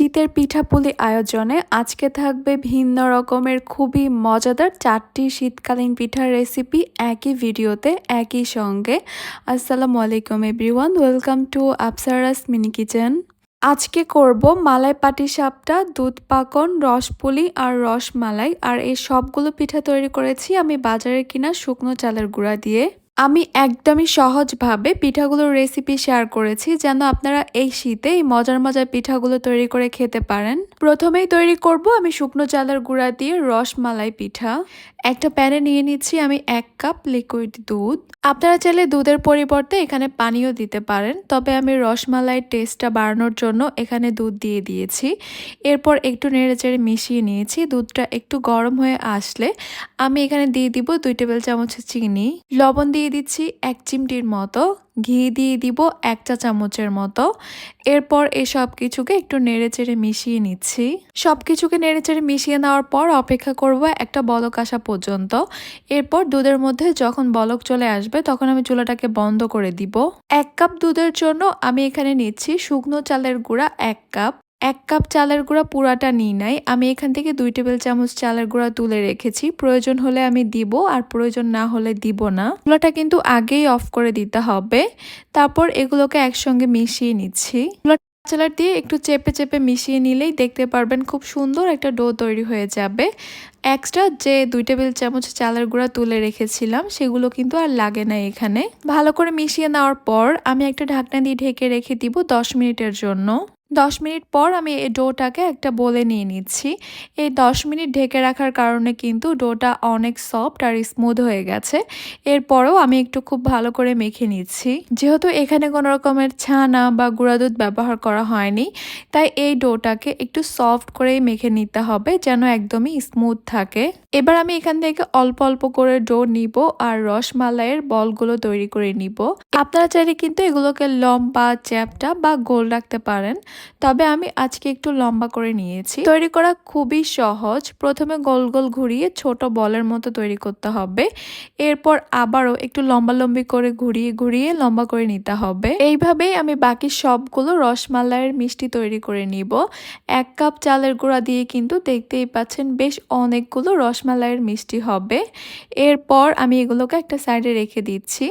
শীতের পিঠাপুলি আয়োজনে আজকে থাকবে ভিন্ন রকমের খুবই মজাদার চারটি শীতকালীন পিঠার রেসিপি একই ভিডিওতে, একই সঙ্গে। আসসালামু আলাইকুম everyone, welcome to Apsara's mini kitchen. আজকে করব মালাই পাটি সাপটা দুধ পাকন, রসপুলি আর রসমালাই। আর এই সবগুলো পিঠা তৈরি করেছি আমি বাজারে কিনা শুকনো চালের গুঁড়া দিয়ে। আমি একদমই সহজভাবে পিঠাগুলোর রেসিপি শেয়ার করেছি, যেন আপনারা এই শীতে এই মজার মজার পিঠাগুলো তৈরি করে খেতে পারেন। প্রথমেই তৈরি করব আমি শুকনো চালের গুঁড়া দিয়ে রসমালাই পিঠা। একটা প্যানে নিয়ে নিচ্ছি আমি এক কাপ লিকুইড দুধ। আপনারা চাইলে দুধের পরিবর্তে এখানে পানিও দিতে পারেন, তবে আমি রসমালাই টেস্টটা বাড়ানোর জন্য এখানে দুধ দিয়ে দিয়েছি। এরপর একটু নেড়ে চেড়ে মিশিয়ে নিয়েছি, দুধটা একটু গরম হয়ে আসলে আমি এখানে দিয়ে দিব দুই টেবিল চামচ চিনি। লবণ দিয়ে দিচ্ছি এক চিমটির মতো, ঘি দিয়ে দিব এক চা চামচের মতো। এরপর এই সব কিছুকে একটু নেড়ে চেড়ে মিশিয়ে নিচ্ছি। সব কিছুকে নেড়ে চেড়ে মিশিয়ে নেওয়ার পর অপেক্ষা করব একটা বলক আসা পর্যন্ত। এরপর দুধের মধ্যে যখন বলক চলে আসবে, তখন আমি চুলাটাকে বন্ধ করে দিব। এক কাপ দুধের জন্য আমি এখানে নিচ্ছি শুকনো চালের গুঁড়া এক কাপ। এক কাপ চালের গুঁড়া পুরাটা নিই নাই আমি এখান থেকে দুই টেবিল চামচ চালের গুঁড়া তুলে রেখেছি। প্রয়োজন হলে আমি দিব, আর প্রয়োজন না হলে দিব না। চুলাটা কিন্তু আগেই অফ করে দিতে হবে। তারপর এগুলোকে একসঙ্গে মিশিয়ে নিচ্ছি। চালার দিয়ে একটু চেপে চেপে মিশিয়ে নিলেই দেখতে পারবেন খুব সুন্দর একটা ডো তৈরি হয়ে যাবে। এক্সট্রা যে দুই টেবিল চামচ চালের গুঁড়া তুলে রেখেছিলাম, সেগুলো কিন্তু আর লাগে না এখানে। ভালো করে মিশিয়ে নেওয়ার পর আমি একটা ঢাকনা দিয়ে ঢেকে রেখে দিব দশ মিনিটের জন্য। দশ মিনিট পর আমি এই ডোটাকে একটা বলে নিয়ে নিচ্ছি। এই দশ মিনিট ঢেকে রাখার কারণে কিন্তু ডোটা অনেক সফট আর স্মুথ হয়ে গেছে। এরপরেও আমি একটু খুব ভালো করে মেখে নিচ্ছি। যেহেতু এখানে কোনো রকমের ছানা বা গুঁড়া দুধ ব্যবহার করা হয়নি, তাই এই ডোটাকে একটু সফট করেই মেখে নিতে হবে যেন একদমই স্মুথ থাকে। এবার আমি এখান থেকে অল্প অল্প করে ডো নিব আর রসমালাইয়ের বলগুলো তৈরি করে নিব। আপনারা চাইলে কিন্তু এগুলোকে লম্বা চ্যাপটা বা গোল রাখতে পারেন, তবে আমি আজকে একটু লম্বা করে নিয়েছি। তৈরি করা খুবই সহজ। প্রথমে গোল গোল ঘুরিয়ে ছোট বলের মতো তৈরি করতে হবে। এরপর আবারও একটু লম্বা লম্বি করে ঘুরিয়ে ঘুরিয়ে লম্বা করে নিতে হবে। এইভাবেই আমি বাকি সবগুলো রসমালাইয়ের মিষ্টি তৈরি করে নিব। এক কাপ চালের গুঁড়া দিয়ে কিন্তু দেখতেই পাচ্ছেন বেশ অনেকগুলো রসমালাইয়ের মিষ্টি হবে। এরপর আমি এগুলোকে একটা সাইডে রেখে দিচ্ছি।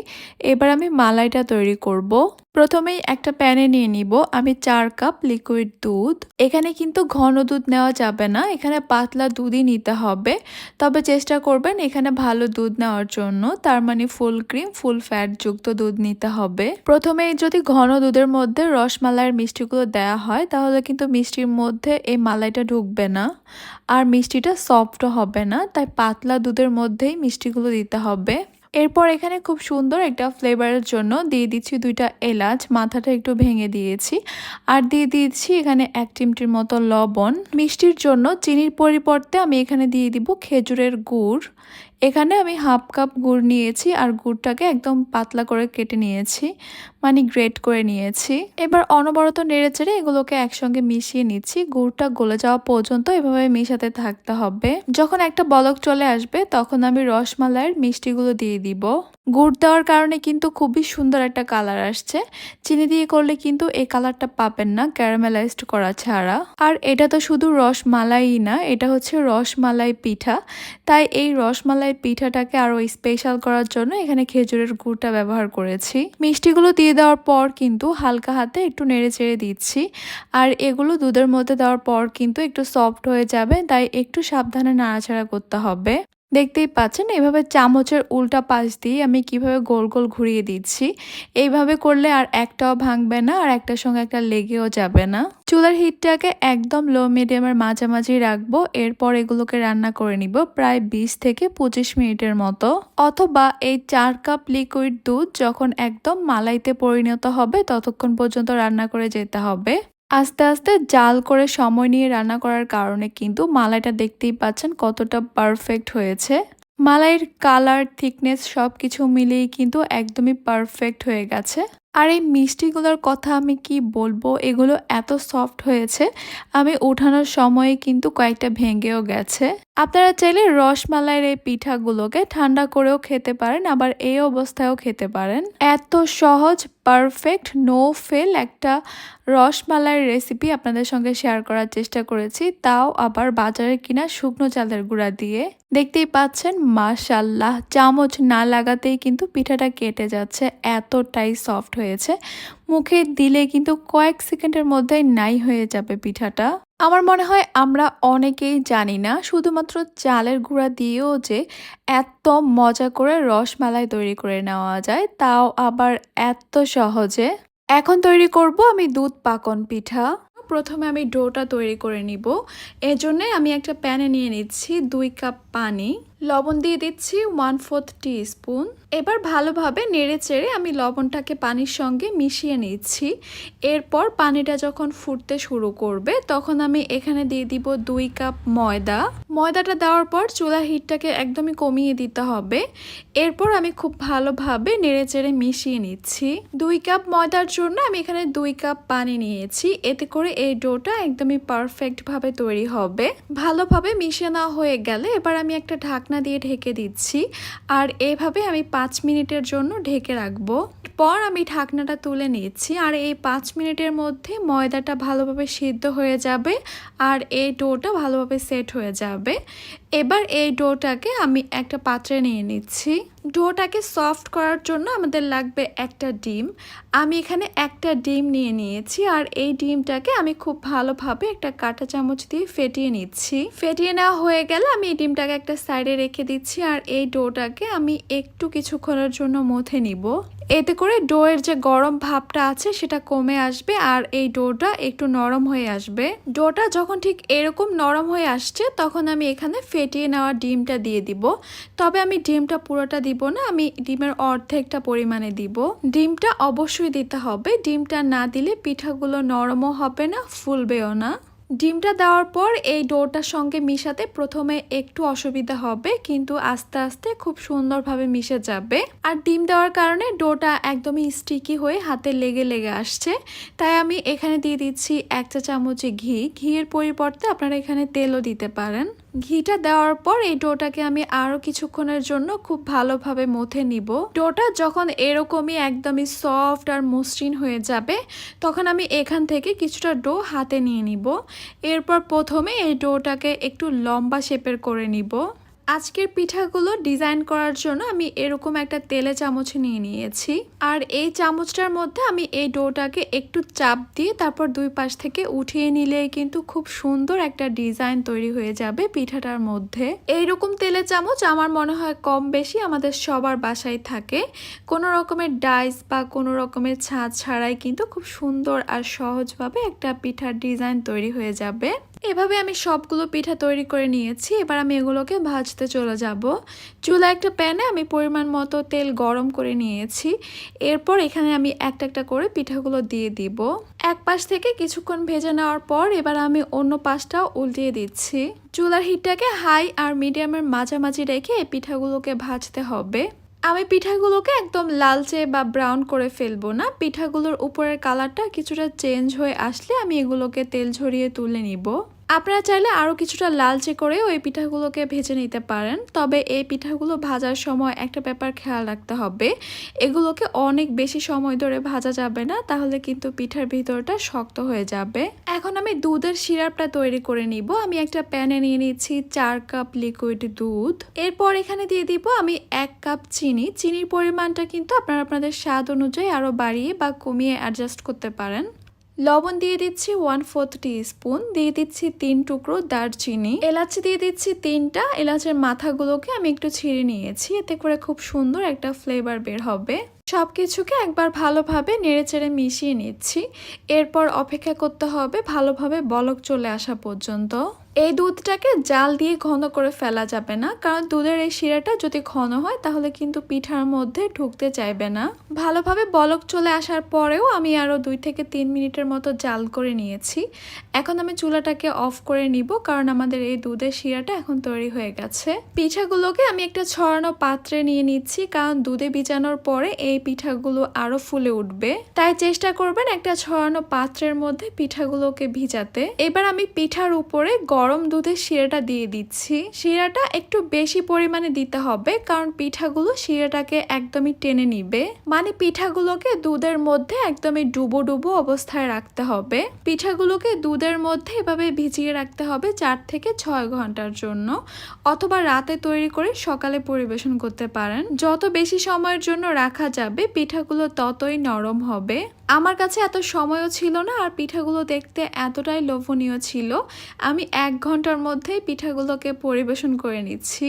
এবার আমি মালাইটা তৈরি করব। প্রথমেই একটা প্যানে নিয়ে নিব। আমি চার কাপ লিকুইড দুধ। এখানে কিন্তু ঘন দুধ নেওয়া যাবে না। এখানে পাতলা দুধই নিতে হবে। তবে চেষ্টা করবেন এখানে ভালো দুধ নেওয়ার জন্য। তার মানে ফুল ক্রিম, ফুল ফ্যাট যুক্ত দুধ নিতে হবে। প্রথমে যদি ঘন দুধের মধ্যে রসমালাইয়ের মিষ্টিগুলো দেওয়া হয়, তাহলে কিন্তু মিষ্টির মধ্যে এই মালাইটা ঢুকবে না। আর মিষ্টিটা সফট হবে না, তাই পাতলা দুধের মধ্যেই মিষ্টিগুলো দিতে হবে। এরপর এখানে খুব সুন্দর একটা ফ্লেভারের জন্য দিয়ে দিচ্ছি দুইটা এলাচ, মাথাটা একটু ভেঙে দিয়েছি। আর দিয়ে দিচ্ছি এখানে এক চিমটির মতো লবণ। মিষ্টির জন্য চিনির পরিবর্তে আমি এখানে দিয়ে দিব খেজুরের গুড়। এখানে আমি হাফ কাপ গুড় নিয়েছি আর গুড়টাকে একদম পাতলা করে কেটে নিয়েছি মানে গ্রেট করে নিয়েছি। এবার অনবরত নেড়ে চেড়ে এগুলোকে একসঙ্গে মিশিয়ে নিচ্ছি। গুড়টা গলে যাওয়া পর্যন্ত এভাবে মিশাতে থাকতে হবে। যখন একটা বলক চলে আসবে, তখন আমি রসমালাইয়ের মিষ্টিগুলো দিয়ে দিব। গুড় দেওয়ার কারণে কিন্তু খুবই সুন্দর একটা কালার আসছে। চিনি দিয়ে করলে কিন্তু এই কালারটা পাবেন না, ক্যারামেলাইজড করা ছাড়া। আর এটা তো শুধু রসমালাই না, এটা হচ্ছে রসমালাই পিঠা। তাই এই রসমালাই পিঠাটাকে আরও স্পেশাল করার জন্য এখানে খেজুরের গুড়টা ব্যবহার করেছি। মিষ্টিগুলো দিয়ে দেওয়ার পর কিন্তু হালকা হাতে একটু নেড়ে চেড়ে দিচ্ছি। আর এগুলো দুধের মধ্যে দেওয়ার পর কিন্তু একটু সফট হয়ে যাবে, তাই একটু সাবধানে নাড়াচাড়া করতে হবে। দেখতেই পাচ্ছেন, এভাবে চামচের উল্টা পাশ দিয়ে আমি কীভাবে গোল গোল ঘুরিয়ে দিচ্ছি, এইভাবে করলে আর একটাও ভাঙবে না, আর একটার সঙ্গে একটা লেগেও যাবে না। চুলার হিটটাকে একদম লো মিডিয়ামের মাঝামাঝি রাখব, এরপর এগুলোকে রান্না করে নিব প্রায় বিশ থেকে পঁচিশ মিনিটের মতো। অথবা এই চার কাপ লিকুইড দুধ যখন একদম মালাইতে পরিণত হবে, ততক্ষণ পর্যন্ত রান্না করে যেতে হবে। আস্তে আস্তে জাল করে সময় নিয়ে রান্না করার কারণে কিন্তু মালাইটা দেখতেই পাচ্ছেন কতটা পারফেক্ট হয়েছে। মালাইয়ের কালার, থিকনেস সব কিছু মিলিয়েই কিন্তু একদমই পারফেক্ট হয়ে গেছে। আর এই মিষ্টিগুলোর কথা আমি কি বলব? এগুলো এত সফট হয়েছে, আমি ওঠানোর সময়ে কিন্তু কয়েকটা ভেঙেও গেছে। আপনারা চাইলে রসমালাইয়ের এই পিঠাগুলোকে ঠান্ডা করেও খেতে পারেন, আবার এই অবস্থায়ও খেতে পারেন। এত সহজ পারফেক্ট নো ফেল একটা রসমালাইয়ের রেসিপি আপনাদের সঙ্গে শেয়ার করার চেষ্টা করেছি, তাও আবার বাজারে কিনা শুকনো চালের গুঁড়া দিয়ে। দেখতেই পাচ্ছেন মাশাল্লাহ চামচ না লাগাতেই কিন্তু পিঠাটা কেটে যাচ্ছে, এতটাই সফট হয়েছে। মুখে দিলে কিন্তু কয়েক সেকেন্ডের মধ্যেই নাই হয়ে যাবে পিঠাটা। আমার মনে হয় আমরা অনেকেই জানি না, শুধুমাত্র চালের গুঁড়া দিয়েও যে এত মজা করে রসমালাই তৈরি করে নেওয়া যায়, তাও আবার এত সহজে। এখন তৈরি করব আমি দুধ পাকন পিঠা। প্রথমে আমি ডোটা তৈরি করে নিব। এজন্য আমি একটা প্যানে নিয়ে নিচ্ছি দুই কাপ পানি। লবণ দিয়ে দিচ্ছি ওয়ান ফোর্থ টি স্পুন এবার ভালোভাবে নেড়ে চেড়ে আমি লবণটাকে পানির সঙ্গে মিশিয়ে নিচ্ছি। এরপর পানিটা যখন ফুটতে শুরু করবে, তখন আমি এখানে দিয়ে দিব দুই কাপ ময়দা। ময়দাটা দেওয়ার পর চুলা হিটটাকে একদমই কমিয়ে দিতে হবে। এরপর আমি খুব ভালোভাবে নেড়ে চেড়ে মিশিয়ে নিচ্ছি। দুই কাপ ময়দার জন্য আমি এখানে দুই কাপ পানি নিয়েছি। এতে করে এই ডোটা একদমই পারফেক্টভাবে তৈরি হবে। ভালোভাবে মিশিয়ে নেওয়া হয়ে গেলে এবার আমি একটা ঢাকনা দিয়ে ঢেকে দিচ্ছি। আর এভাবে আমি পাঁচ মিনিটের জন্য ঢেকে রাখব। পর আমি ঢাকনাটা তুলে নিচ্ছি। আর এই পাঁচ মিনিটের মধ্যে ময়দাটা ভালোভাবে সিদ্ধ হয়ে যাবে। আর এই ডোটা ভালোভাবে সেট হয়ে যাবে। এবার এই ডোটাকে আমি একটা পাত্রে নিয়ে নিচ্ছি। ডোটাকে সফট করার জন্য আমাদের লাগবে একটা ডিম। আমি এখানে একটা ডিম নিয়ে নিয়েছি আর এই ডিমটাকে আমি খুব ভালোভাবে একটা কাঁটা চামচ দিয়ে ফেটিয়ে নিচ্ছি। ফেটিয়ে নেওয়া হয়ে গেলে আমি এই ডিমটাকে একটা সাইডে রেখে দিচ্ছি আর এই ডোটাকে আমি একটু কিছুক্ষণের জন্য মথে নিব। এতে করে ডোয়ের যে গরম ভাবটা আছে সেটা কমে আসবে আর এই ডোটা একটু নরম হয়ে আসবে। ডোটা যখন ঠিক এরকম নরম হয়ে আসছে তখন আমি এখানে ফেটিয়ে নেওয়া ডিমটা দিয়ে দিব। তবে আমি ডিমটা পুরোটা দিব না, আমি ডিমের অর্ধেকটা পরিমাণে দিব। ডিমটা অবশ্যই দিতে হবে। ডিমটা না দিলে পিঠাগুলো নরমও হবে না, ফুলবেও না। ডিমটা দেওয়ার পর এই ডোটার সঙ্গে মিশাতে প্রথমে একটু অসুবিধা হবে, কিন্তু আস্তে আস্তে খুব সুন্দরভাবে মিশে যাবে। আর ডিম দেওয়ার কারণে ডোটা একদমই স্টিকি হয়ে হাতে লেগে লেগে আসছে। তাই আমি এখানে দিয়ে দিচ্ছি এক চা চামচ ঘি। ঘিয়ের পরিবর্তে আপনারা এখানে তেলও দিতে পারেন। ঘিটা দেওয়ার পর এই ডোটাকে আমি আরও কিছুক্ষণের জন্য খুব ভালোভাবে মথে নিব। ডোটা যখন এরকমই একদমই সফট আর মসৃণ হয়ে যাবে, তখন আমি এখান থেকে কিছুটা ডো হাতে নিয়ে নিব। এরপর প্রথমে এই ডোটাকে একটু লম্বা শেপের করে নিব। আজকের পিঠাগুলো ডিজাইন করার জন্য আমি এরকম একটা তেলে চামচ নিয়ে নিয়েছি। আর এই চামচটার মধ্যে আমি এই ডোটাকে একটু চাপ দিয়ে তারপর দুই পাশ থেকে উঠিয়ে নিলেই কিন্তু খুব সুন্দর একটা ডিজাইন তৈরি হয়ে যাবে পিঠাটার মধ্যে। এইরকম তেলে চামচ আমার মনে হয় কম বেশি আমাদের সবার বাসায় থাকে। কোনো রকমের ডাইস বা কোনো রকমের ছাঁচ ছাড়াই কিন্তু খুব সুন্দর আর সহজভাবে একটা পিঠার ডিজাইন তৈরি হয়ে যাবে। এভাবে আমি সবগুলো পিঠা তৈরি করে নিয়েছি। এবার আমি এগুলোকে ভাজতে চলে যাব। চুলা একটা প্যানে আমি পরিমাণ মতো তেল গরম করে নিয়েছি। এরপর এখানে আমি একটা একটা করে পিঠাগুলো দিয়ে দিব। এক পাশ থেকে কিছুক্ষণ ভেজে নেওয়ার পর এবার আমি অন্য পাশটাও উল্টিয়ে দিচ্ছি। চুলার হিটটাকে হাই আর মিডিয়ামের মাঝামাঝি রেখে এই পিঠাগুলোকে ভাজতে হবে। আমি পিঠাগুলোকে একদম লালচে বা ব্রাউন করে ফেলব না। পিঠাগুলোর উপরের কালারটা কিছুটা চেঞ্জ হয়ে আসলে আমি এগুলোকে তেল ঝরিয়ে তুলে নিব। আপনারা চাইলে আরও কিছুটা লালচে করে ওই পিঠাগুলোকে ভেজে নিতে পারেন। তবে এই পিঠাগুলো ভাজার সময় একটা ব্যাপার খেয়াল রাখতে হবে, এগুলোকে অনেক বেশি সময় ধরে ভাজা যাবে না, তাহলে কিন্তু পিঠার ভিতরটা শক্ত হয়ে যাবে। এখন আমি দুধের সিরাপটা তৈরি করে নিব। আমি একটা প্যানে নিয়ে নিচ্ছি চার কাপ লিকুইড দুধ। এরপর এখানে দিয়ে দিব আমি এক কাপ চিনি। চিনির পরিমাণটা কিন্তু আপনারা আপনাদের স্বাদ অনুযায়ী আরও বাড়িয়ে বা কমিয়ে অ্যাডজাস্ট করতে পারেন। লবণ দিয়ে দিচ্ছি ওয়ান ফোর্থ স্পুন দিয়ে দিচ্ছি তিন টুকরো দারচিনি। এলাচ দিয়ে দিচ্ছি তিনটা। এলাচের মাথাগুলোকে আমি একটু ছিঁড়ে নিয়েছি, এতে করে খুব সুন্দর একটা ফ্লেভার বের হবে। সব কিছুকে একবার ভালোভাবে নেড়েচেড়ে মিশিয়ে নিচ্ছি। এরপর অপেক্ষা করতে হবে ভালোভাবে বলক চলে আসা পর্যন্ত। এই দুধটাকে জাল দিয়ে ঘন করে ফেলা যাবে না, কারণ দুধের এই শিরাটা যদি ঘন হয় তাহলে কিন্তু পিঠার মধ্যে ঢুকতে চাইবে না। ভালোভাবে বলক চলে আসার পরেও আমি আরও দুই থেকে তিন মিনিটের মতো জাল করে নিয়েছি। এখন আমি চুলাটাকে অফ করে নিব, কারণ আমাদের এই দুধের শিরাটা এখন তৈরি হয়ে গেছে। পিঠাগুলোকে আমি একটা ছড়ানো পাত্রে নিয়ে নিচ্ছি, কারণ দুধে ভিজানোর পরে এই পিঠাগুলো আরও ফুলে উঠবে। তাই চেষ্টা করবেন একটা ছড়ানো পাত্রের মধ্যে পিঠাগুলোকে ভিজাতে। এবার আমি পিঠার উপরে গরম দুধের শিরাটা দিয়ে দিচ্ছি। শিরাটা একটু বেশি পরিমাণে দিতে হবে, কারণ পিঠাগুলো শিরাটাকে একদমই টেনে নিবে। মানে পিঠাগুলোকে দুধের মধ্যে একদমই ডুবো ডুবো অবস্থায় রাখতে হবে। পিঠাগুলোকে দুধের মধ্যে এভাবে ভিজিয়ে রাখতে হবে চার থেকে ছয় ঘণ্টার জন্য, অথবা রাতে তৈরি করে সকালে পরিবেশন করতে পারেন। যত বেশি সময়ের জন্য রাখা যাবে, পিঠাগুলো ততই নরম হবে। আমার কাছে এত সময়ও ছিল না আর পিঠাগুলো দেখতে এতটাই লোভনীয় ছিল। আমি এক ঘণ্টার মধ্যেই পিঠাগুলোকে পরিবেশন করে নিচ্ছি।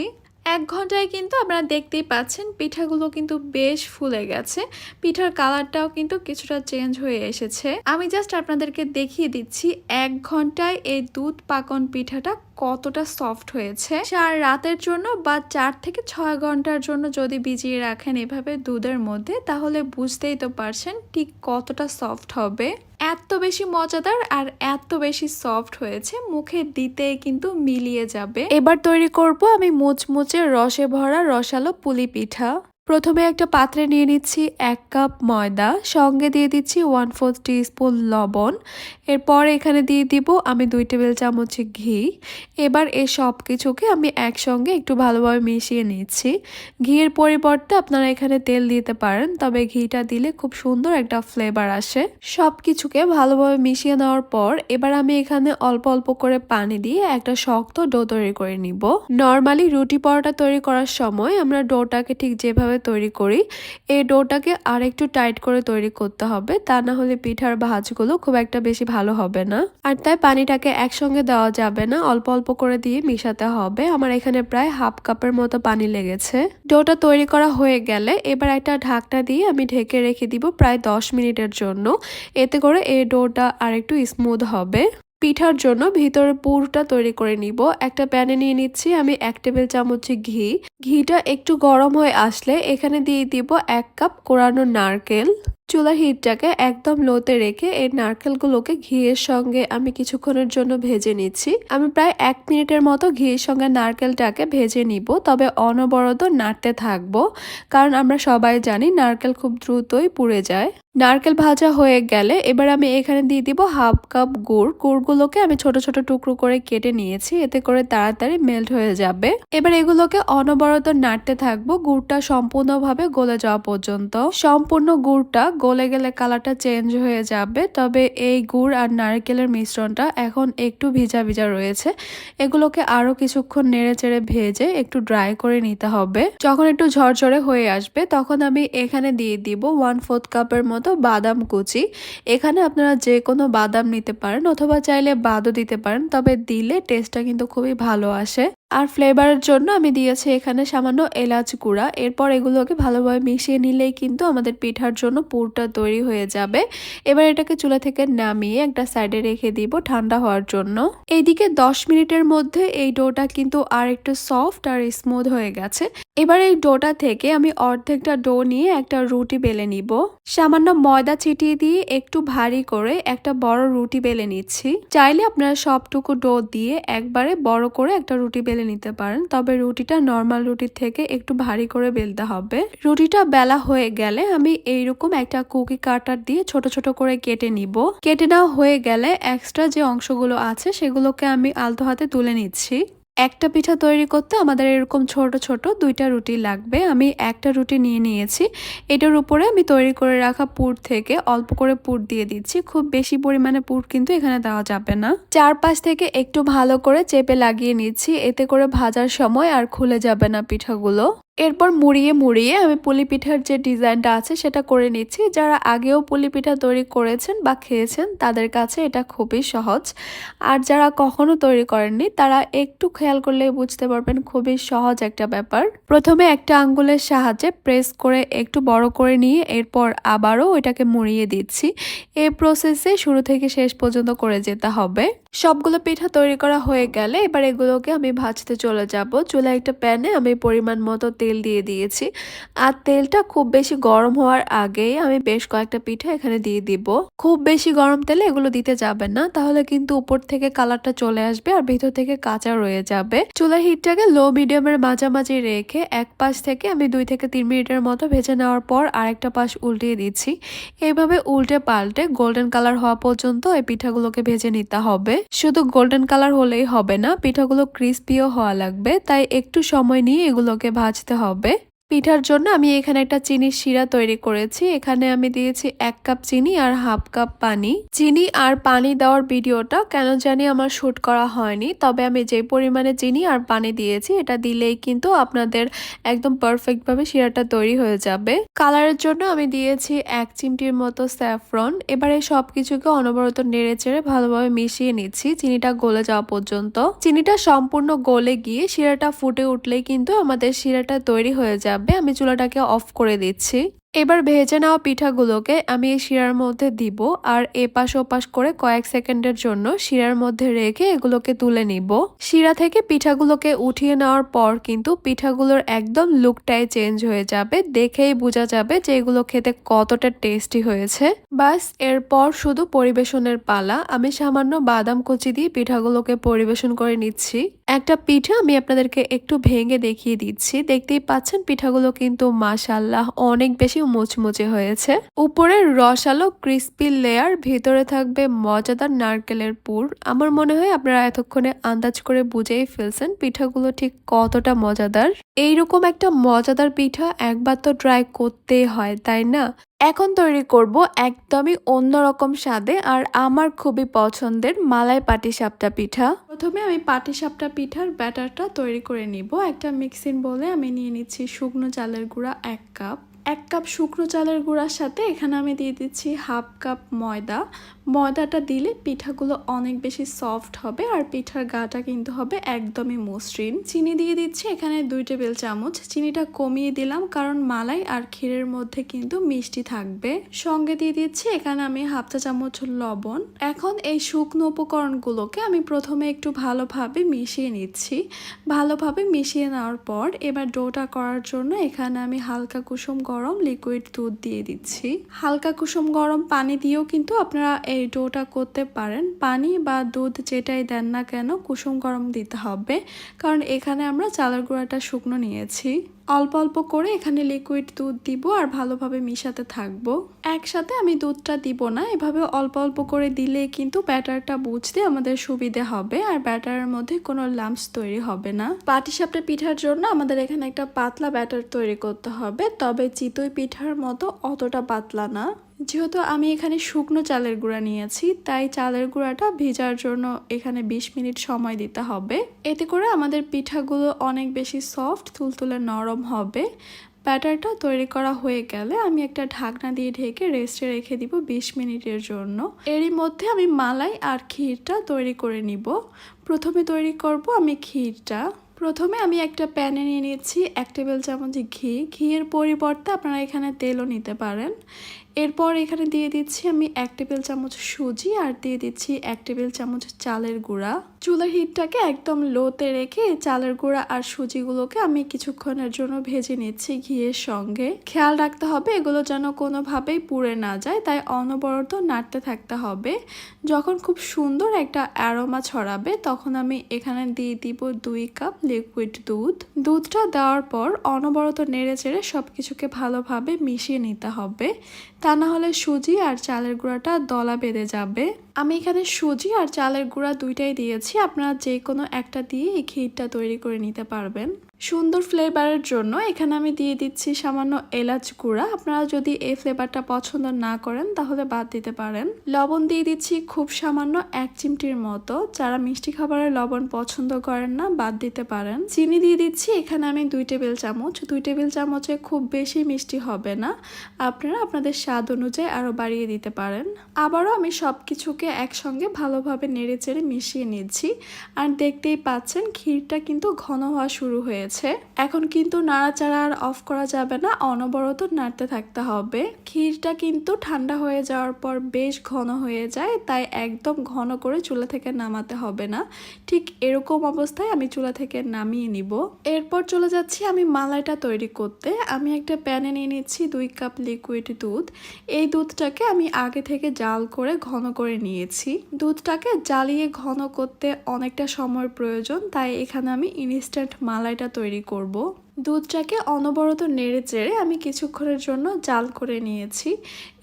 এক ঘন্টায় কিন্তু আপনারা দেখতেই পাচ্ছেন পিঠাগুলো কিন্তু বেশ ফুলে গেছে। পিঠার কালারটাও কিন্তু কিছুটা চেঞ্জ হয়ে এসেছে। আমি জাস্ট আপনাদেরকে দেখিয়ে দিচ্ছি এক ঘন্টায় এই দুধ পাকন পিঠাটা কতটা সফট হয়েছে। চার রাতের জন্য বা চার থেকে ছয় ঘণ্টার জন্য যদি ভিজিয়ে রাখেন এভাবে দুধের মধ্যে, তাহলে বুঝতেই তো পারছেন ঠিক কতটা সফট হবে। এত বেশি মজাদার আর এত বেশি সফট হয়েছে, মুখে দিতে কিন্তু মিলিয়ে যাবে। এবার তৈরি করব আমি মুচমুচে রসে ভরা রসালো পুলি পিঠা। প্রথমে একটা পাত্রে নিয়ে নিচ্ছি এক কাপ ময়দা, সঙ্গে দিয়ে দিচ্ছি ওয়ান ফোর্থ স্পুন লবণ। এরপর এখানে দিয়ে দিব আমি দুই টেবিল চামচ ঘি। এবার এ সব কিছুকে আমি একসঙ্গে একটু ভালোভাবে মিশিয়ে নিচ্ছি। ঘিয়ের পরিবর্তে আপনারা এখানে তেল দিতে পারেন, তবে ঘিটা দিলে খুব সুন্দর একটা ফ্লেভার আসে। সব কিছুকে ভালোভাবে মিশিয়ে নেওয়ার পর এবার আমি এখানে অল্প অল্প করে পানি দিয়ে একটা শক্ত ডো তৈরি করে নিব। নর্মালি রুটি পরোটা তৈরি করার সময় আমরা ডোটাকে ঠিক যেভাবে তৈরি করি। এই ডোটাকে আর একটু টাইট করে তৈরি করতে হবে। তা না হলে পিঠার ভাজগুলো খুব একটা বেশি ভালো হবে না। আর তাই পানিটাকে একসঙ্গে দেওয়া যাবে না। অল্প অল্প করে দিয়ে মিশাতে হবে। আমার এখানে প্রায় হাফ কাপের মতো পানি লেগেছে। ডোটা তৈরি করা হয়ে গেলে এবার একটা ঢাকনা দিয়ে আমি ঢেকে রেখে দিব প্রায় দশ মিনিটের জন্য। এতে করে এই ডোটা আর একটু স্মুথ হবে। পিঠার জন্য ভিতরে পুরটা তৈরি করে নিব। একটা প্যানে নিয়ে নিচ্ছি, আমি এক টেবিল চামচ ঘি। ঘিটা একটু গরম হয়ে আসলে এখানে দিয়ে দিব এক কাপ কোরানো নারকেল। চুলার হিটটাকে একদম লোতে রেখে এই নারকেলগুলোকে ঘিয়ের সঙ্গে আমি কিছুক্ষণের জন্য ভেজে নিচ্ছি। আমি প্রায় এক মিনিটের মতো ঘিয়ের সঙ্গে নারকেলটাকে ভেজে নিব, তবে অনবরত নাড়তে থাকব, কারণ আমরা সবাই জানি নারকেল খুব দ্রুতই পুড়ে যায়। নারকেল ভাজা হয়ে গেলে এবার আমি এখানে দিয়ে দিব হাফ কাপ গুড়। গুড়গুলোকে আমি ছোট ছোট টুকরো করে কেটে নিয়েছি, এতে করে তাড়াতাড়ি মেল্ট হয়ে যাবে। এবার এগুলোকে অনবরত নাড়তে থাকব, গুড়টা সম্পূর্ণভাবে গলে যাওয়া পর্যন্ত। সম্পূর্ণ গুড়টা গলে গেলে কালারটা চেঞ্জ হয়ে যাবে। তবে এই গুড় আর নারকেলের মিশ্রণটা এখন একটু ভিজা ভিজা রয়েছে। এগুলোকে আরও কিছুক্ষণ নেড়ে চেড়ে ভেজে একটু ড্রাই করে নিতে হবে। যখন একটু ঝরঝরে হয়ে আসবে, তখন আমি এখানে দিয়ে দিব ওয়ান ফোর্থ কাপের মতো বাদাম কুচি। এখানে আপনারা যে কোনো বাদাম নিতে পারেন অথবা চাইলে বাদও দিতে পারেন, তবে দিলে টেস্টটা কিন্তু খুবই ভালো আসে। আর ফ্লেভারের জন্য আমি দিয়েছি এখানে সামান্য এলাচ গুঁড়া। এরপর এগুলোকে ভালোভাবে মিশিয়ে নিলেই কিন্তু আমাদের পিঠার জন্য পুরটা তৈরি হয়ে যাবে। এবার এটাকে চুলা থেকে নামিয়ে একটা সাইডে রেখে দিব ঠান্ডা হওয়ার জন্য। এইদিকে দশ মিনিটের মধ্যে এই ডোটা কিন্তু আর একটু সফট আর স্মুথ হয়ে গেছে। এবার এই ডোটা থেকে আমি অর্ধেকটা ডো নিয়ে একটা রুটি বেলে নিব। সামান্য ময়দা ছিটিয়ে দিয়ে একটু ভারী করে একটা বড় রুটি বেলে নিচ্ছি। চাইলে আপনারা সবটুকু ডো দিয়ে একবারে বড় করে একটা রুটি বেলে নিতে পারেন, তবে রুটিটা নর্মাল রুটির থেকে একটু ভারী করে বেলতে হবে। রুটিটা বেলা হয়ে গেলে আমি এইরকম একটা কুকি কাটার দিয়ে ছোট ছোট করে কেটে নিব। কেটে নেওয়া হয়ে গেলে এক্সট্রা যে অংশগুলো আছে সেগুলোকে আমি আলতো হাতে তুলে নিচ্ছি। একটা পিঠা তৈরি করতে আমাদের এরকম ছোট ছোট দুইটা রুটি লাগবে। আমি একটা রুটি নিয়ে নিয়েছি। এটার উপরে আমি তৈরি করে রাখা পুর থেকে অল্প করে পুর দিয়ে দিচ্ছি। খুব বেশি পরিমাণে পুর কিন্তু এখানে দেওয়া যাবে না। চারপাশ থেকে একটু ভালো করে চেপে লাগিয়ে নিচ্ছি। এতে করে ভাজার সময় আর খুলে যাবে না পিঠাগুলো। এরপর মুড়িয়ে মুড়িয়ে আমি পুলি পিঠার যে ডিজাইনটা আছে সেটা করে নিচ্ছি। যারা আগেও পুলি পিঠা তৈরি করেছেন বা খেয়েছেন, তাদের কাছে এটা খুবই সহজ। আর যারা কখনো তৈরি করেননি, তারা একটু খেয়াল করলে বুঝতে পারবেন খুবই সহজ একটা ব্যাপার। প্রথমে একটা আঙ্গুলের সাহায্যে প্রেস করে একটু বড় করে নিয়ে এরপর আবারও ওইটাকে মুড়িয়ে দিচ্ছি। এই প্রসেসে শুরু থেকে শেষ পর্যন্ত করে যেতে হবে। সবগুলো পিঠা তৈরি করা হয়ে গেলে এবার এগুলোকে আমি ভাজতে চলে যাব। চুলা একটা প্যানে আমি পরিমাণ মতো তেল দিয়ে দিয়েছি। আর তেলটা খুব বেশি গরম হওয়ার আগেই আমি বেশ কয়েকটা পিঠা এখানে দিয়ে দিব। খুব বেশি গরম তেলে এগুলো দিতে যাবে না, তাহলে কিন্তু উপর থেকে কালারটা চলে আসবে আর ভিতর থেকে কাঁচা রয়ে যাবে। চুলার হিটটাকে লো মিডিয়ামের মাঝামাঝি রেখে এক পাশ থেকে আমি দুই থেকে তিন মিনিটের মতো ভেজে নেওয়ার পর আরেকটা পাশ উল্টিয়ে দিচ্ছি। এইভাবে উল্টে পাল্টে গোল্ডেন কালার হওয়া পর্যন্ত এই পিঠাগুলোকে ভেজে নিতে হবে। শুধু গোল্ডেন কালার হলেই হবে না, পিঠাগুলো ক্রিস্পিও হওয়া লাগবে, তাই একটু সময় নিয়ে এগুলোকে ভাজতে হবে। পিঠার জন্য আমি এখানে একটা চিনির শিরা তৈরি করেছি। এখানে আমি দিয়েছি এক কাপ চিনি আর হাফ কাপ পানি। চিনি আর পানি দেওয়ার ভিডিওটা কেন জানি আমার শুট করা হয়নি, তবে আমি যে পরিমাণে চিনি আর পানি দিয়েছি, এটা দিলেই কিন্তু আপনাদের একদম পারফেক্টভাবে শিরাটা তৈরি হয়ে যাবে। কালারের জন্য আমি দিয়েছি এক চিমটির মতো স্যাফরন। এবারে সব কিছুকে অনবরত নেড়ে চেড়ে ভালোভাবে মিশিয়ে নিচ্ছি, চিনিটা গলে যাওয়া পর্যন্ত। চিনিটা সম্পূর্ণ গলে গিয়ে শিরাটা ফুটে উঠলেই কিন্তু আমাদের শিরাটা তৈরি হয়ে যাবে। আমি চুলাটাকে অফ করে দিচ্ছি। এবার ভেজে নেওয়া পিঠাগুলোকে আমি এই শিরার মধ্যে দিব আর এপাশ ওপাশ করে কয়েক সেকেন্ডের জন্য শিরার মধ্যে রেখে এগুলোকে তুলে নিব। শিরা থেকে পিঠাগুলোকে উঠিয়ে নেওয়ার পর কিন্তু পিঠাগুলোর একদম লুকটাই চেঞ্জ হয়ে যাবে, দেখেই বোঝা যাবে যে এগুলো খেতে কতটা টেস্টি হয়েছে। বাস, এরপর শুধু পরিবেশনের পালা, আমি সামান্য বাদাম কুচি দিয়ে পিঠাগুলোকে পরিবেশন করে নিচ্ছি। একটা পিঠা আমি আপনাদেরকে একটু ভেঙে দেখিয়ে দিচ্ছি, দেখতেই পাচ্ছেন পিঠাগুলো কিন্তু মাসাল্লাহ অনেক বেশি মুচমুচে হয়েছে। উপরের রসালো ক্রিস্পি লেয়ার, ভিতরে থাকবে মজাদার নারকেলের পুর। আমার মনে হয় আপনারা এতক্ষণে আন্দাজ করে বুঝেই ফেলছেন পিঠাগুলো ঠিক কতটা মজাদার। এইরকম একটা মজাদার পিঠা একবার তো ট্রাই করতেই হয়, তাই না? এখন তৈরি করব একদমই অন্যরকম স্বাদে আর আমার খুবই পছন্দের মালাই পাটিসাপটা পিঠা। প্রথমে আমি পাটিসাপটা পিঠার ব্যাটারটা তৈরি করে নিব। একটা মিক্সিং বলে আমি নিয়ে নিচ্ছি শুকনো চালের গুঁড়া এক কাপ এক কাপ শুকনো চালের গুঁড়ার সাথে এখানে আমি দিয়ে দিচ্ছি হাফ কাপ ময়দা ময়দাটা দিলে পিঠাগুলো অনেক বেশি সফট হবে আর পিঠার গাটা কিন্তু হবে একদমই মসৃণ। চিনি দিয়ে দিচ্ছি এখানে দুই টেবিল চামচ। চিনিটা কমিয়ে দিলাম কারণ মালাই আর ক্ষীরের মধ্যে কিন্তু মিষ্টি থাকবে। সঙ্গে দিয়ে দিচ্ছি এখানে আমি হাফ চা চামচ লবণ। এখন এই শুকনো উপকরণগুলোকে আমি প্রথমে একটু ভালোভাবে মিশিয়ে নিচ্ছি। ভালোভাবে মিশিয়ে নেওয়ার পর এবার ডোটা করার জন্য এখানে আমি হালকা কুসুম গরম লিকুইড দুধ দিয়ে দিচ্ছি। হালকা কুসুম গরম পানি দিয়েও কিন্তু আপনারা এই ডোটা করতে পারেন। পানি বা দুধ যেটাই দেন না কেন কুসুম গরম দিতে হবে। কারণ এখানে আমরা চালের গুঁড়াটা শুকনো নিয়েছি। অল্প অল্প করে এখানে লিকুইড দুধ দিব আর ভালোভাবে মিশাতে থাকব। একসাথে আমি দুধটা দিব না, এভাবে অল্প অল্প করে দিলে কিন্তু ব্যাটারটা বুঝতে আমাদের সুবিধে হবে আর ব্যাটারের মধ্যে কোনো লাম্পস তৈরি হবে না। পাটিসাপটা পিঠার জন্য আমাদের এখানে একটা পাতলা ব্যাটার তৈরি করতে হবে, তবে চিতই পিঠার মতো অতটা পাতলা না। যেহেতু আমি এখানে শুকনো চালের গুঁড়া নিয়েছি, তাই চালের গুঁড়াটা ভেজার জন্য এখানে ২০ মিনিট সময় দিতে হবে। এতে করে আমাদের পিঠাগুলো অনেক বেশি সফট তুলতুলে নরম হবে। ব্যাটারটা তৈরি করা হয়ে গেলে আমি একটা ঢাকনা দিয়ে ঢেকে রেস্টে রেখে দিব ২০ মিনিটের জন্য। এরই মধ্যে আমি মালাই আর ক্ষীরটা তৈরি করে নিব। প্রথমে তৈরি করব আমি ক্ষীরটা। প্রথমে আমি একটা প্যানে নিয়ে নিচ্ছি এক টেবিল চামচ ঘি। ঘিয়ের পরিবর্তে আপনারা এখানে তেলও নিতে পারেন। এরপর এখানে দিয়ে দিচ্ছি আমি এক টেবিল চামচ সুজি আর দিয়ে দিচ্ছি এক টেবিল চামচ চালের গুঁড়া। চুলার হিটটাকে একদম লোতে রেখে চালের গুঁড়া আর সুজিগুলোকে আমি কিছুক্ষণের জন্য ভেজে নিচ্ছি ঘিয়ের সঙ্গে। খেয়াল রাখতে হবে, এগুলো যেন কোনোভাবেই পুড়ে না যায়, তাই অনবরত নাড়তে থাকতে হবে। যখন খুব সুন্দর একটা অ্যারোমা ছড়াবে, তখন আমি এখানে দিয়ে দিব দুই কাপ লিকুইড দুধ। দুধটা দেওয়ার পর অনবরত নেড়ে চেড়ে সব কিছুকে ভালোভাবে মিশিয়ে নিতে হবে। তা না হলে সুজি আর চালের গুঁড়াটা দলা বেঁধে যাবে। আমি এখানে সুজি আর চালের গুঁড়া দুইটাই দিয়েছি। দিচ্ছি আপনারা যে কোনো একটা দিয়ে এই ক্ষীরটা তৈরি করে নিতে পারবেন। সুন্দর ফ্লেভারের জন্য এখানে আমি দিয়ে দিচ্ছি সামান্য এলাচ গুঁড়া। আপনারা যদি এই ফ্লেভারটা পছন্দ না করেন, তাহলে বাদ দিতে পারেন। লবণ দিয়ে দিচ্ছি খুব সামান্য এক চিমটির মতো। যারা মিষ্টি খাবারের লবণ পছন্দ করেন না, বাদ দিতে পারেন। চিনি দিয়ে দিচ্ছি, এখানে আমি দুই টেবিল চামচ। দুই টেবিল চামচে খুব বেশি মিষ্টি হবে না। আপনারা আপনাদের স্বাদ অনুযায়ী আরও বাড়িয়ে দিতে পারেন। আবারও আমি সব কিছুকে একসঙ্গে ভালোভাবে নেড়ে চেড়ে মিশিয়ে নিচ্ছি। আর দেখতেই পাচ্ছেন, ক্ষীরটা কিন্তু ঘন হওয়া শুরু হয়েছে। এখন কিন্তু নাড়াচাড়া আর অফ করা যাবে না, অনবরত নাড়তে থাকতে হবে। ক্ষীরটা কিন্তু ঠান্ডা হয়ে যাওয়ার পর বেশ ঘন হয়ে যায়, তাই একদম ঘন করে চুলা থেকে নামাতে হবে না। ঠিক এরকম অবস্থায় আমি চুলা থেকে নামিয়ে নিব। এরপর চলে যাচ্ছি আমি মালাইটা তৈরি করতে। আমি একটা প্যানে নিয়ে নিচ্ছি দুই কাপ লিকুইড দুধ। এই দুধটাকে আমি আগে থেকে জাল করে ঘন করে নিয়েছি। দুধটাকে জ্বালিয়ে ঘন করতে অনেকটা সময় প্রয়োজন তাই এখানে আমি ইনস্ট্যান্ট মালাইটা তৈরি করব। দুধটাকে অনবরত নেড়ে চেড়ে আমি কিছুক্ষণের জন্য জাল করে নিয়েছি।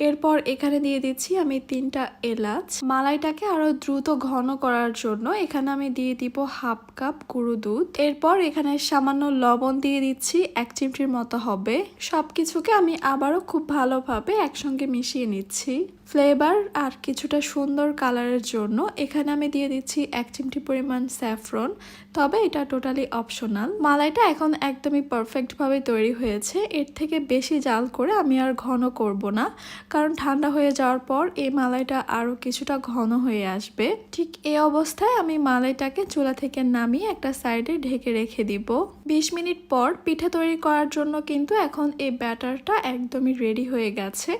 এরপর এখানে দিয়ে দিচ্ছি আমি তিনটা এলাচ। মালাইটাকে আরও দ্রুত ঘন করার জন্য এখানে আমি দিয়ে দিব হাফ কাপ গুঁড়ো দুধ। এরপর এখানে সামান্য লবণ দিয়ে দিচ্ছি, এক চিমটির মতো হবে। সব কিছুকে আমি আবারও খুব ভালোভাবে একসঙ্গে মিশিয়ে নিচ্ছি। ফ্লেভার আর কিছুটা সুন্দর কালারের জন্য এখানে আমি দিয়ে দিচ্ছি এক চিমটি পরিমাণ স্যাফরন। তবে এটা টোটালি অপশনাল। মালাইটা এখন একদমই পারফেক্টভাবে তৈরি হয়েছে, এর থেকে বেশি জাল করে আমি আর ঘন করব না, কারণ ঠান্ডা হয়ে যাওয়ার পর এই মালাইটা আরও কিছুটা ঘন হয়ে আসবে। ঠিক এই অবস্থায় আমি মালাইটাকে চুলা থেকে নামিয়ে একটা সাইডে ঢেকে রেখে দিব। বিশ মিনিট পর পিঠা তৈরি করার জন্য কিন্তু এখন এই ব্যাটারটা একদমই রেডি হয়ে গেছে।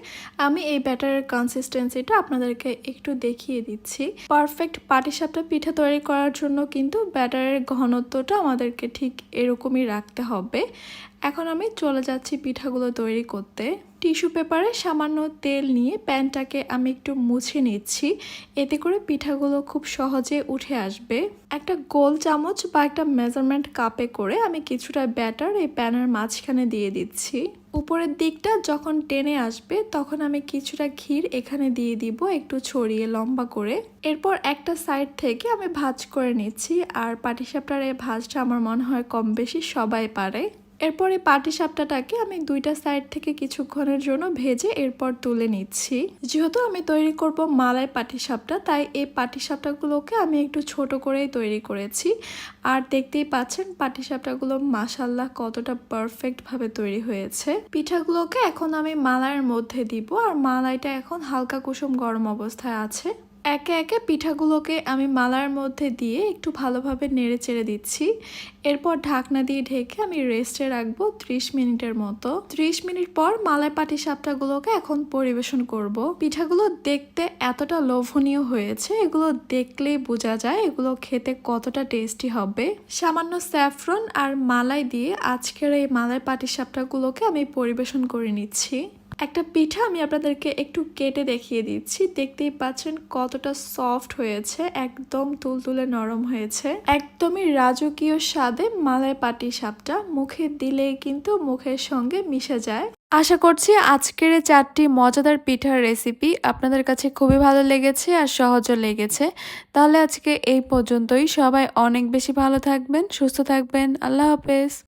আমি এই ব্যাটারের কনসিস্টেন্সিটা আপনাদেরকে একটু দেখিয়ে দিচ্ছি। পারফেক্ট পাটিসাপটা পিঠা তৈরি করার জন্য কিন্তু ব্যাটারের ঘনত্বটা আমাদেরকে ঠিক এরকমই রাখতে হবে। এখন আমি চলে যাচ্ছি পিঠাগুলো তৈরি করতে। টিস্যু পেপারে সামান্য তেল নিয়ে প্যানটাকে আমি একটু মুছে নিচ্ছি। এতে করে পিঠাগুলো খুব সহজে উঠে আসবে। একটা গোল চামচ বা একটা মেজারমেন্ট কাপে করে আমি কিছুটা ব্যাটার এই প্যানের মাঝখানে দিয়ে দিচ্ছি। উপরের দিকটা যখন টেনে আসবে, তখন আমি কিছুটা ক্ষীর এখানে দিয়ে দিব একটু ছড়িয়ে লম্বা করে। এরপর একটা সাইড থেকে আমি ভাজ করে নিচ্ছি। আর পাটিসাপটার এই ভাজটা আমার মনে হয় কম বেশি সবাই পারে। এরপর এই পাটি সাপটাটাকে আমি দুইটা সাইড থেকে কিছুক্ষণের জন্য ভেজে এরপর তুলে নিচ্ছি। যেহেতু আমি তৈরি করব মালাই পাটি সাপটা তাই এই পাটি সাপটাগুলোকে আমি একটু ছোট করেই তৈরি করেছি। আর দেখতেই পাচ্ছেন পাটি সাপটাগুলো মাসাল্লাহ কতটা পারফেক্টভাবে তৈরি হয়েছে। পিঠাগুলোকে এখন আমি মালাইয়ের মধ্যে দিব, আর মালাইটা এখন হালকা কুসুম গরম অবস্থায় আছে। একে একে পিঠাগুলোকে আমি মালার মধ্যে দিয়ে একটু ভালোভাবে নেড়ে চেড়ে দিচ্ছি। এরপর ঢাকনা দিয়ে ঢেকে আমি রেস্টে রাখব ত্রিশ মিনিটের মতো। ত্রিশ মিনিট পর মালাই পাটি সাপটাগুলোকে এখন পরিবেশন করব। পিঠাগুলো দেখতে এতটা লোভনীয় হয়েছে, এগুলো দেখলেই বোঝা যায় এগুলো খেতে কতটা টেস্টি হবে। সামান্য স্যাফরন আর মালাই দিয়ে আজকের এই মালাই পাটি সাপটাগুলোকে আমি পরিবেশন করে নিচ্ছি। একটা পিঠা আমি আপনাদেরকে একটু কেটে দেখিয়ে দিচ্ছি। দেখতেই পাচ্ছেন কতটা সফট হয়েছে, একদম তুলতুলে নরম হয়েছে। একদমই রাজকীয় স্বাদে মালাই পাটি সাপটা মুখে দিলেই কিন্তু মুখের সঙ্গে মিশে যায়। আশা করছি আজকের চারটি মজাদার পিঠার রেসিপি আপনাদের কাছে খুবই ভালো লেগেছে আর সহজও লেগেছে। তাহলে আজকে এই পর্যন্তই। সবাই অনেক বেশি ভালো থাকবেন, সুস্থ থাকবেন। আল্লাহ হাফেজ।